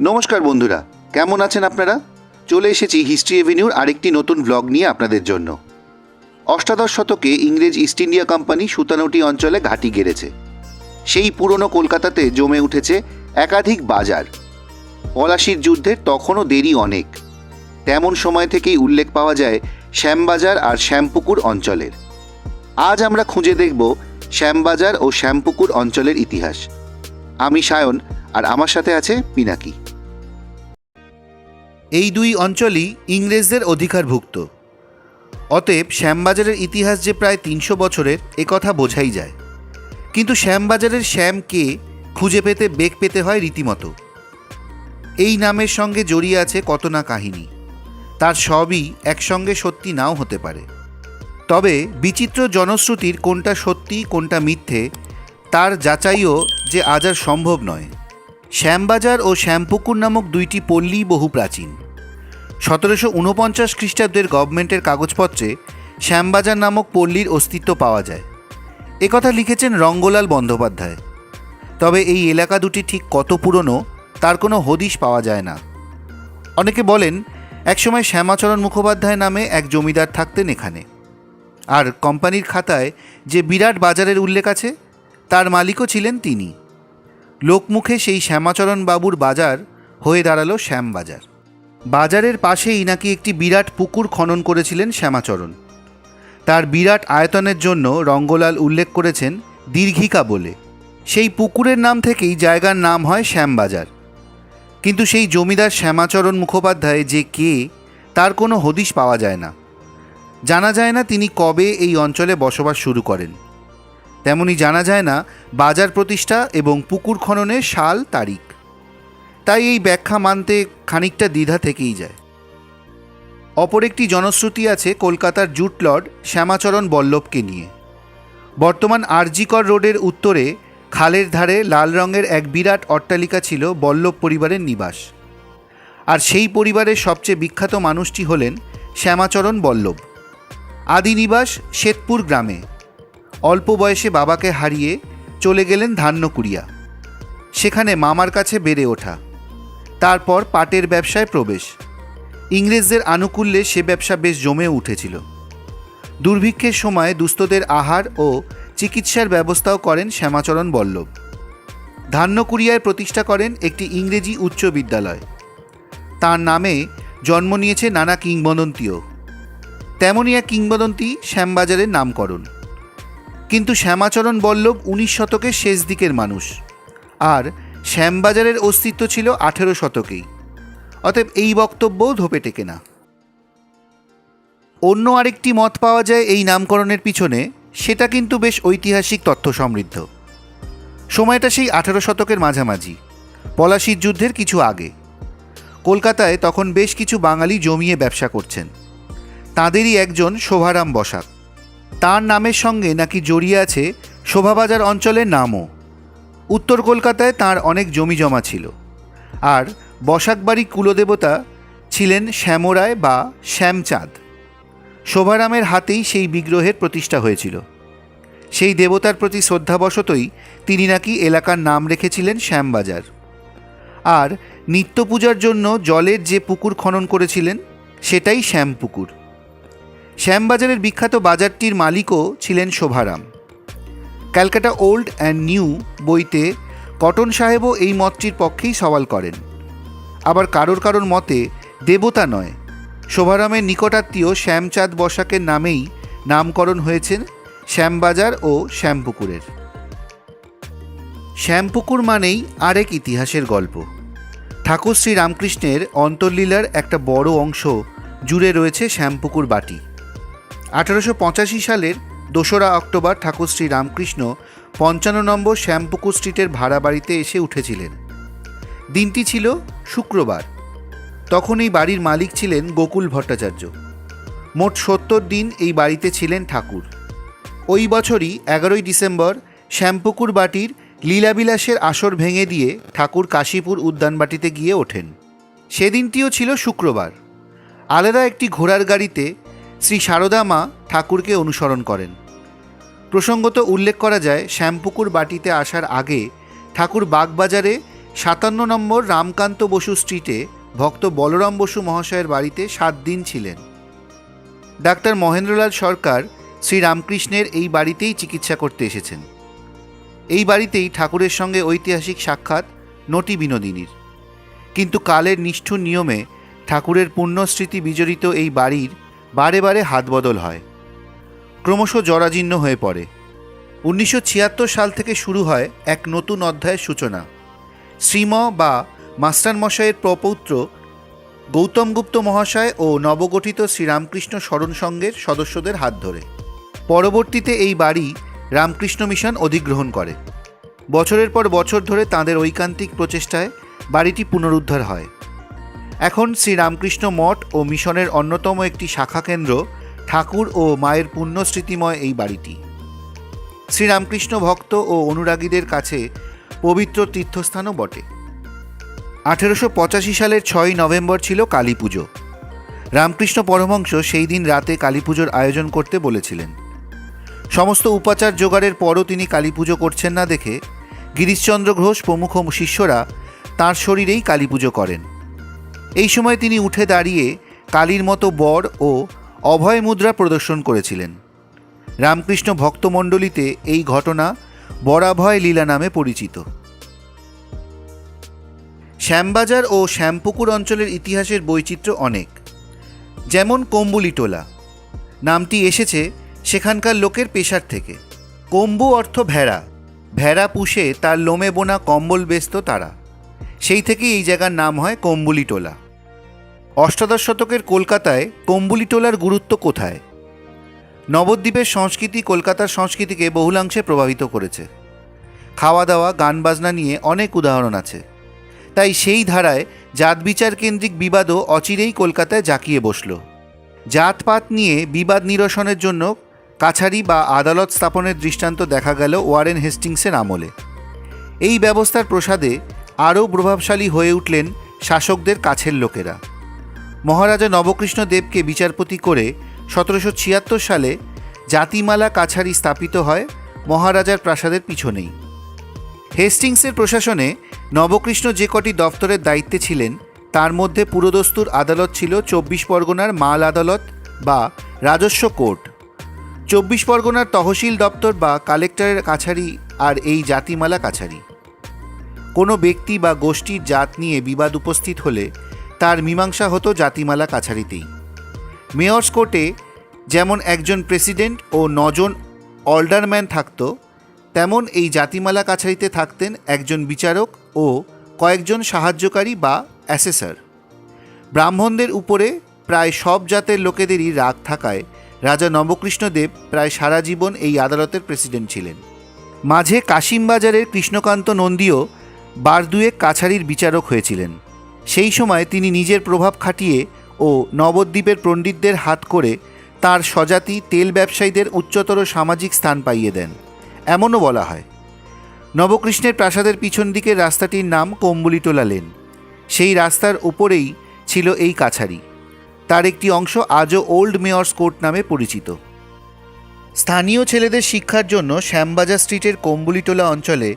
নমস্কার বন্ধুরা, কেমন আছেন আপনারা? চলে এসেছি হিস্ট্রি এভিনিউর আরেকটি নতুন ব্লগ নিয়ে আপনাদের জন্য। অষ্টাদশ শতকে ইংরেজ ইস্ট ইন্ডিয়া কোম্পানি সুতানুটি অঞ্চলে ঘাঁটি গেড়েছে। সেই পুরনো কলকাতাতে জমে উঠেছে একাধিক বাজার। পলাশির যুদ্ধের তখনও দেরি অনেক। তেমন সময় থেকেই উল্লেখ পাওয়া যায় শ্যামবাজার আর শ্যামপুকুর অঞ্চলের। আজ আমরা খুঁজে দেখব শ্যামবাজার ও শ্যামপুকুর অঞ্চলের ইতিহাস। আমি সায়ন আর আমার সাথে আছে পিনাকি। এই দুই অঞ্চলই ইংরেজদের অধিকারভুক্ত। অতএব শ্যামবাজারের ইতিহাস যে প্রায় তিনশো বছরের একথা বোঝাই যায়। কিন্তু শ্যামবাজারের শ্যাম কে খুঁজে পেতে বেগ পেতে হয় রীতিমতো। এই নামের সঙ্গে জড়িয়ে আছে কত না কাহিনী। তার সবই একসঙ্গে সত্যি নাও হতে পারে। তবে বিচিত্র জনশ্রুতির কোনটা সত্যি, কোনটা মিথ্যে, তার যাচাইও যে আজ আর সম্ভব নয়। শ্যামবাজার ও শ্যামপুকুর নামক দুইটি পল্লী বহু প্রাচীন। সতেরোশো উনপঞ্চাশ খ্রিস্টাব্দের গভর্নমেন্টের কাগজপত্রে শ্যামবাজার নামক পল্লীর অস্তিত্ব পাওয়া যায়। একথা লিখেছেন রঙ্গলাল বন্দ্যোপাধ্যায়। তবে এই এলাকা দুটি ঠিক কত পুরনো, তার কোনো হদিশ পাওয়া যায় না। অনেকে বলেন, একসময় শ্যামাচরণ মুখোপাধ্যায় নামে এক জমিদার থাকতেন এখানে। আর কোম্পানির খাতায় যে বিরাট বাজারের উল্লেখ আছে, তার মালিকও ছিলেন তিনি। লোকমুখে সেই শ্যামাচরণ বাবুর বাজার হয়ে দাঁড়াল শ্যামবাজার। বাজারের পাশেই নাকি একটি বিরাট পুকুর খনন করেছিলেন শ্যামাচরণ। তার বিরাট আয়তনের জন্য রঙ্গলাল উল্লেখ করেছেন দীর্ঘিকা বলে। সেই পুকুরের নাম থেকেই জায়গার নাম হয় শ্যামবাজার। কিন্তু সেই জমিদার শ্যামাচরণ মুখোপাধ্যায় যে কে, তার কোনো হদিশ পাওয়া যায় না। জানা যায় না তিনি কবে এই অঞ্চলে বসবাস শুরু করেন। তেমনি জানা যায় না বাজার প্রতিষ্ঠা এবং পুকুর খননের সাল তারিখ। তাই এই ব্যাখ্যা মানতে খানিকটা দ্বিধা থেকেই যায়। অপর একটি জনশ্রুতি আছে কলকাতার জুট লর্ড শ্যামাচরণ বল্লভকে নিয়ে। বর্তমান আরজিকর রোডের উত্তরে খালের ধারে লাল রঙের এক বিরাট অট্টালিকা ছিল বল্লভ পরিবারের নিবাস। আর সেই পরিবারের সবচেয়ে বিখ্যাত মানুষটি হলেন শ্যামাচরণ বল্লভ। আদি নিবাস শ্বেতপুর গ্রামে। অল্প বয়সে বাবাকে হারিয়ে চলে গেলেন ধান্যকুড়িয়া সেখানে মামার কাছে বেড়ে ওঠা। তারপর পাটের ব্যবসায় প্রবেশ। ইংরেজদের আনুকূল্যে সে ব্যবসা বেশ জমে উঠেছিল। দুর্ভিক্ষের সময় দুস্থদের আহার ও চিকিৎসার ব্যবস্থাও করেন শ্যামাচরণ বল্লভ। ধান্যকুড়িয়ায় প্রতিষ্ঠা করেন একটি ইংরেজি উচ্চ বিদ্যালয়। তার নামে জন্ম নিয়েছে নানা কিংবদন্তিও। তেমনই এক কিংবদন্তি শ্যামবাজারের নামকরণ। কিন্তু শ্যামাচরণ বল্লভ উনিশ শতকের শেষ দিকের মানুষ। আর শ্যামবাজারের অস্তিত্ব ছিল আঠেরো শতকেই। অতএব এই বক্তব্যও ধোপে টেকে না। অন্য আরেকটি মত পাওয়া যায় এই নামকরণের পিছনে, সেটা কিন্তু বেশ ঐতিহাসিক তথ্য সমৃদ্ধ। সময়টা সেই আঠেরো শতকের মাঝামাঝি, পলাশির যুদ্ধের কিছু আগে। কলকাতায় তখন বেশ কিছু বাঙালি জমিয়ে ব্যবসা করছেন। তাঁদেরই একজন শোভারাম বসাক। তার নামের সঙ্গে নাকি জড়িয়ে আছে শোভাবাজার অঞ্চলের নামও। উত্তর কলকাতায় তার অনেক জমি জমা ছিল। আর বসাকবাড়ি কুলদেবতা ছিলেন শ্যামরায় বা শ্যামচাঁদ। শোভারামের হাতেই সেই বিগ্রহের প্রতিষ্ঠা হয়েছিল। সেই দেবতার প্রতি শ্রদ্ধাবশতই তিনি নাকি এলাকার নাম রেখেছিলেন শ্যামবাজার। আর নিত্য পূজার জন্য জলের যে পুকুর খনন করেছিলেন, সেটাই শ্যামপুকুর। শ্যামবাজারের বিখ্যাত বাজারটির মালিকও ছিলেন Sobharam. Calcutta old and new বইতে কটন সাহেবও এই মতটির পক্ষেই সওয়াল করেন। আবার কারোর কারোর মতে দেবতা নয়। শোভারামের নিকটাত্মীয় শ্যামচাঁদ বসাকের নামেই নামকরণ হয়েছেন শ্যামবাজার ও শ্যামপুকুরের। শ্যামপুকুর মানেই আরেক ইতিহাসের গল্প। ঠাকুর শ্রী রামকৃষ্ণের অন্তর্লীলার একটা বড় অংশ জুড়ে রয়েছে শ্যামপুকুর বাটি। আঠারোশো পঁচাশি সালের দোসরা অক্টোবর ঠাকুর শ্রী রামকৃষ্ণ পঞ্চান্ন নম্বর শ্যামপুকুর স্ট্রিটের ভাড়া বাড়িতে এসে উঠেছিলেন। দিনটি ছিল শুক্রবার। তখন এই বাড়ির মালিক ছিলেন গোকুল ভট্টাচার্য। মোট সত্তর দিন এই বাড়িতে ছিলেন ঠাকুর। ওই বছরই এগারোই ডিসেম্বর শ্যামপুকুর বাটির লীলাবিলাসের আসর ভেঙে দিয়ে ঠাকুর কাশীপুর উদ্যানবাটিতে গিয়ে ওঠেন। সেদিনটিও ছিল শুক্রবার। আলাদা একটি ঘোড়ার গাড়িতে শ্রী সারদা মা ঠাকুরকে অনুসরণ করেন। প্রসঙ্গত উল্লেখ করা যায়, শ্যামপুকুর বাটিতে আসার আগে ঠাকুর বাগবাজারে সাতান্ন নম্বর রামকান্ত বসু স্ট্রিটে ভক্ত বলরাম বসু মহাশয়ের বাড়িতে সাত দিন ছিলেন। ডাক্তার মহেন্দ্রলাল সরকার শ্রী রামকৃষ্ণের এই বাড়িতেই চিকিৎসা করতে এসেছেন। এই বাড়িতেই ঠাকুরের সঙ্গে ঐতিহাসিক সাক্ষাৎ নটি বিনোদিনীর। কিন্তু কালের নিষ্ঠুর নিয়মে ঠাকুরের পুণ্যস্মৃতি বিজড়িত এই বাড়ির বারে বারে হাতবদল হয়। ক্রমশ জরাজীর্ণ হয়ে পড়ে। উনিশশো ছিয়াত্তর সাল থেকে শুরু হয় এক নতুন অধ্যায়ের সূচনা। শ্রীম বা মাস্টারমশাইয়ের প্রপৌত্র গৌতম গুপ্ত মহাশয় ও নবগঠিত শ্রীরামকৃষ্ণ স্মরণ সংঘের সদস্যদের হাত ধরে। পরবর্তীতে এই বাড়ি রামকৃষ্ণ মিশন অধিগ্রহণ করে। বছরের পর বছর ধরে তাঁদের ঐকান্তিক প্রচেষ্টায় বাড়িটি পুনরুদ্ধার হয়। এখন শ্রীরামকৃষ্ণ মঠ ও মিশনের অন্যতম একটি শাখা কেন্দ্র ঠাকুর ও মায়ের পুণ্যস্মৃতিময় এই বাড়িটি। শ্রীরামকৃষ্ণ ভক্ত ও অনুরাগীদের কাছে পবিত্র তীর্থস্থানও বটে। আঠেরোশো পঁচাশি সালের ছয়ই নভেম্বর ছিল কালী পুজো। রামকৃষ্ণ পরমহংস সেই দিন রাতে কালী পুজোর আয়োজন করতে বলেছিলেন। সমস্ত উপাচার জোগাড়ের পরও তিনি কালী পুজো করছেন না দেখে গিরিশচন্দ্র ঘোষ প্রমুখ শিষ্যরা তাঁর শরীরেই কালী পুজো করেন। এই সময় তিনি উঠে দাঁড়িয়ে কালীর মতো বর ও অভয় মুদ্রা প্রদর্শন করেছিলেন। রামকৃষ্ণ ভক্তমণ্ডলীতে এই ঘটনা বরাভয় লীলা নামে পরিচিত। শ্যামবাজার ও শ্যামপুকুর অঞ্চলের ইতিহাসের বৈচিত্র্য অনেক। যেমন কম্বুলিটোলা নামটি এসেছে সেখানকার লোকের পেশার থেকে। কম্বু অর্থ ভেড়া। ভেড়া পুষে তার লোমে বোনা কম্বল বেচত তারা। সেই থেকেই এই জায়গার নাম হয় কম্বুলিটোলা অষ্টাদশ শতকের কলকাতায় কম্বুলিটোলার গুরুত্ব কোথায়? নবদ্বীপের সংস্কৃতি কলকাতার সংস্কৃতিকে বহুলাংশে প্রভাবিত করেছে। খাওয়া দাওয়া গান বাজনা নিয়ে অনেক উদাহরণ আছে। তাই সেই ধারায় জাত বিচার কেন্দ্রিক বিবাদও অচিরেই কলকাতায় জাঁকিয়ে বসল। জাতপাত নিয়ে বিবাদ নিরসনের জন্য কাছারি বা আদালত স্থাপনের দৃষ্টান্ত দেখা গেল ওয়ারেন হেস্টিংসের আমলে। এই ব্যবস্থার প্রসাদে আরও প্রভাবশালী হয়ে উঠলেন শাসকদের কাছের লোকেরা। মহারাজা নবকৃষ্ণ দেবকে বিচারপতি করে সতেরোশো ছিয়াত্তর সালে জাতিমালা কাছারি স্থাপিত হয় মহারাজার প্রাসাদের পিছনেই। হেস্টিংসের প্রশাসনে নবকৃষ্ণ যে কটি দপ্তরের দায়িত্বে ছিলেন, তার মধ্যে পুরোদস্তুর আদালত ছিল চব্বিশ পরগনার মাল আদালত বা রাজস্ব কোর্ট। চব্বিশ পরগনার তহসিল দপ্তর বা কালেক্টরের কাছারি আর এই জাতিমালা কাছারি। কোনো ব্যক্তি বা গোষ্ঠীর জাত নিয়ে বিবাদ উপস্থিত হলে তার মীমাংসা হতো জাতিমালা কাছারিতেই। মেয়র্স কোর্টে যেমন একজন প্রেসিডেন্ট ও নজন অল্ডারম্যান থাকত, তেমন এই জাতিমালা কাছারিতে থাকতেন একজন বিচারক ও কয়েকজন সাহায্যকারী বা অ্যাসেসর। ব্রাহ্মণদের উপরে প্রায় সব জাতের লোকেদেরই রাগ থাকায় রাজা নবকৃষ্ণদেব প্রায় সারা জীবন এই আদালতের প্রেসিডেন্ট ছিলেন। মাঝে কাশিমবাজারের কৃষ্ণকান্ত নন্দীও বার দুয়েক কাছারির বিচারক হয়েছিলেন। সেই সময় তিনি নিজের প্রভাব খাটিয়ে ও নবদ্বীপের পণ্ডিতদের হাত করে তার স্বজাতি তেল ব্যবসায়ীদের উচ্চতর সামাজিক স্থান পাইয়ে দেন। এমনও বলা হয়, নবকৃষ্ণের প্রাসাদের পিছন দিকের রাস্তাটির নাম কম্বুলিটোলা লেন। সেই রাস্তার উপরেই ছিল এই কাছারি। তার একটি অংশ আজও ওল্ড মেয়র্স কোর্ট নামে পরিচিত। স্থানীয় ছেলেদের শিক্ষার জন্য শ্যামবাজার স্ট্রিটের কম্বুলিটোলা অঞ্চলে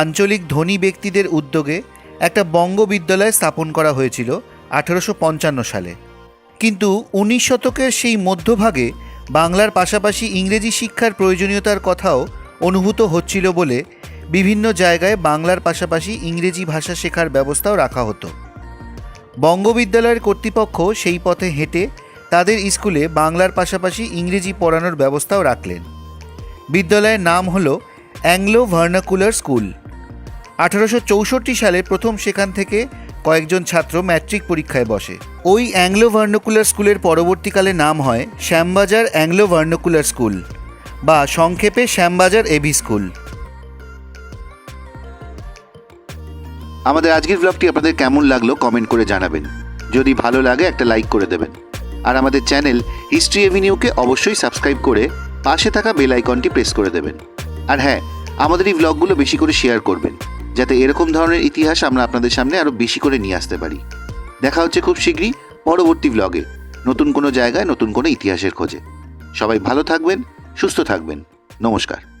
আঞ্চলিক ধনী ব্যক্তিদের উদ্যোগে একটা বঙ্গ বিদ্যালয় স্থাপন করা হয়েছিল আঠেরোশো সালে। কিন্তু উনিশ শতকের সেই মধ্যভাগে বাংলার পাশাপাশি ইংরেজি শিক্ষার প্রয়োজনীয়তার কথাও অনুভূত হচ্ছিল বলে বিভিন্ন জায়গায় বাংলার পাশাপাশি ইংরেজি ভাষা শেখার ব্যবস্থাও রাখা হতো। বঙ্গবিদ্যালয়ের কর্তৃপক্ষ সেই পথে হেঁটে তাদের স্কুলে বাংলার পাশাপাশি ইংরেজি পড়ানোর ব্যবস্থাও রাখলেন। বিদ্যালয়ের নাম হলো অ্যাংলো ভার্নাকুলার স্কুল। আঠারোশো চৌষট্টি সালে প্রথম সেখান থেকে কয়েকজন ছাত্র ম্যাট্রিক পরীক্ষায় বসে। ওই অ্যাংলো ভার্নাকুলার স্কুলের পরবর্তীকালে নাম হয় শ্যামবাজার অ্যাংলো ভার্নাকুলার স্কুল বা সংক্ষেপে শ্যামবাজার এবি স্কুল। আমাদের আজকের ব্লগটি আপনাদের কেমন লাগল কমেন্ট করে জানাবেন। যদি ভালো লাগে একটা লাইক করে দেবেন। আর আমাদের চ্যানেল হিস্ট্রি এভিনিউকে অবশ্যই সাবস্ক্রাইব করে পাশে থাকা বেল আইকনটি প্রেস করে দেবেন। আর হ্যাঁ আমাদের এই ব্লগগুলো বেশি করে শেয়ার করবেন। যাতে এরকম ধরনের ইতিহাস আমরা আপনাদের সামনে আরও বেশি করে নিয়ে আসতে পারি। দেখা হচ্ছে খুব শীঘ্রই পরবর্তী ব্লগে নতুন কোনো জায়গায় নতুন কোনো ইতিহাসের খোঁজে। সবাই ভালো থাকবেন, সুস্থ থাকবেন। নমস্কার।